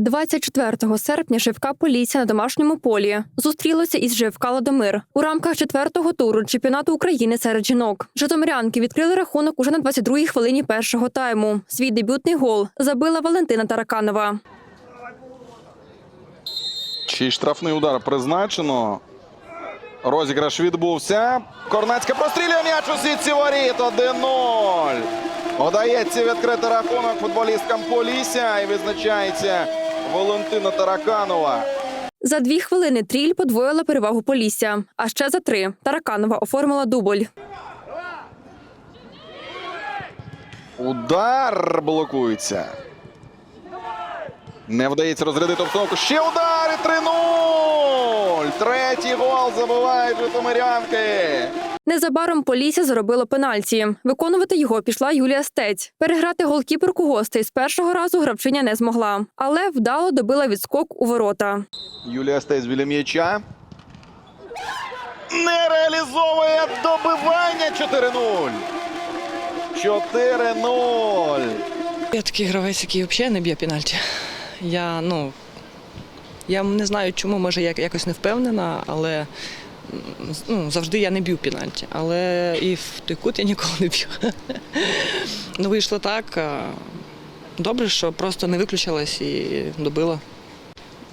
24 серпня Живка Полісся на домашньому полі зустрілося із Живка Ладомир у рамках четвертого туру чемпіонату України серед жінок. Житомирянки відкрили рахунок уже на 22-й хвилині першого тайму. Свій дебютний гол забила Валентина Тараканова. Чий штрафний удар призначено. Розіграш відбувся. Корнацька прострілює м'яч у сітці воріт. 1-0. Удається відкрити рахунок футболісткам Полісся і визначається Валентина Тараканова. За дві хвилини Тріль подвоїла перевагу Полісся. А ще за три Тараканова оформила дубль. Удар блокується. Не вдається розрядити обстановку. Ще удар і 3-0. Третій гол забивають житомирянки. Незабаром Полісся заробило пенальті. Виконувати його пішла Юлія Стець. Переграти голкіперку гостей з першого разу гравчиня не змогла, але вдало добила відскок у ворота. Юлія Стець біля м'яча. Не реалізовує добивання 4-0. 4-0. Я такий гравець, який взагалі не б'є пенальті. Я, ну, я не знаю, чому, може, я якось не впевнена, але ну, завжди я не б'ю пенальті. Але і в той кут я ніколи не б'ю. Ну, вийшло так. Добре, що просто не виключилась і добила.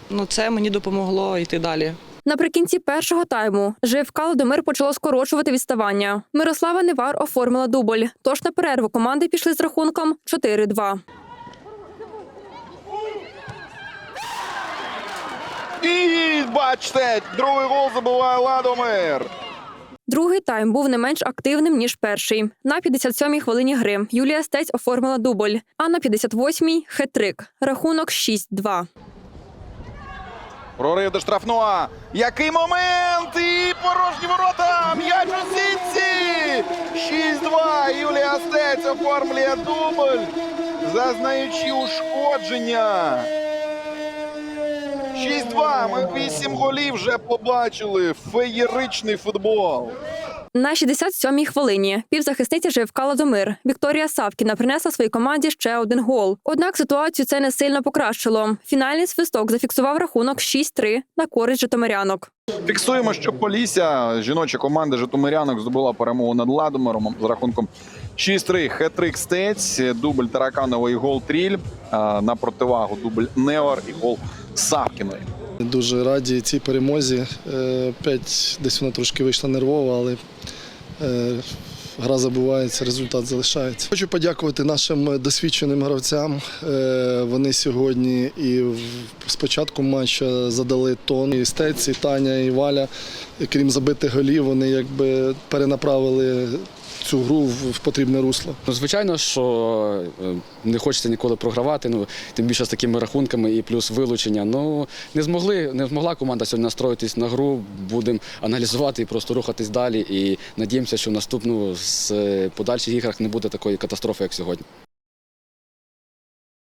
Ну, це мені допомогло йти далі. Наприкінці першого тайму ЖФК Ладомир почало скорочувати відставання. Мирослава Невар оформила дубль. Тож на перерву команди пішли з рахунком 4-2. Бачите, другий гол забиває Ладомир. Другий тайм був не менш активним ніж перший. На 57-й хвилині гри Юлія Стець оформила дубль, а на 58-й – хет-трик. Рахунок 6-2. Прорив до штрафного. Який момент! І порожні ворота! М'яч у сітці! 6-2. Юлія Стець оформлює дубль, зазнаючи ушкодження. 6-2. Ми 8 голів вже побачили. Феєричний футбол. На 67-й хвилині півзахисниця ЖФК Ладомир Вікторія Савкіна принесла своїй команді ще один гол. Однак ситуацію це не сильно покращило. Фінальний свисток зафіксував рахунок 6-3 на користь житомирянок. Фіксуємо, що Полісся, жіноча команда Житомирянок здобула перемогу над Ладомиром з рахунком 6-3. Хет-трик Стець, дубль Тараканова і гол Тріль. На противагу дубль Невар і гол Савкіної. Дуже раді цій перемозі. Е, Опять десь вона трошки вийшла нервово, але е, гра забувається, результат залишається. Хочу подякувати нашим досвідченим гравцям. Е, Вони сьогодні і в- з початку матчу задали тон. І Стець, і Таня, і Валя, крім забитих голів, вони якби перенаправили цю гру в потрібне русло. Ну, звичайно, що е, не хочеться ніколи програвати, ну тим більше з такими рахунками і плюс вилучення. Ну не змогли, не змогла команда сьогодні настроїтись на гру. Будемо аналізувати і просто рухатись далі. І надіємося, що в наступну з е, подальших іграх не буде такої катастрофи, як сьогодні.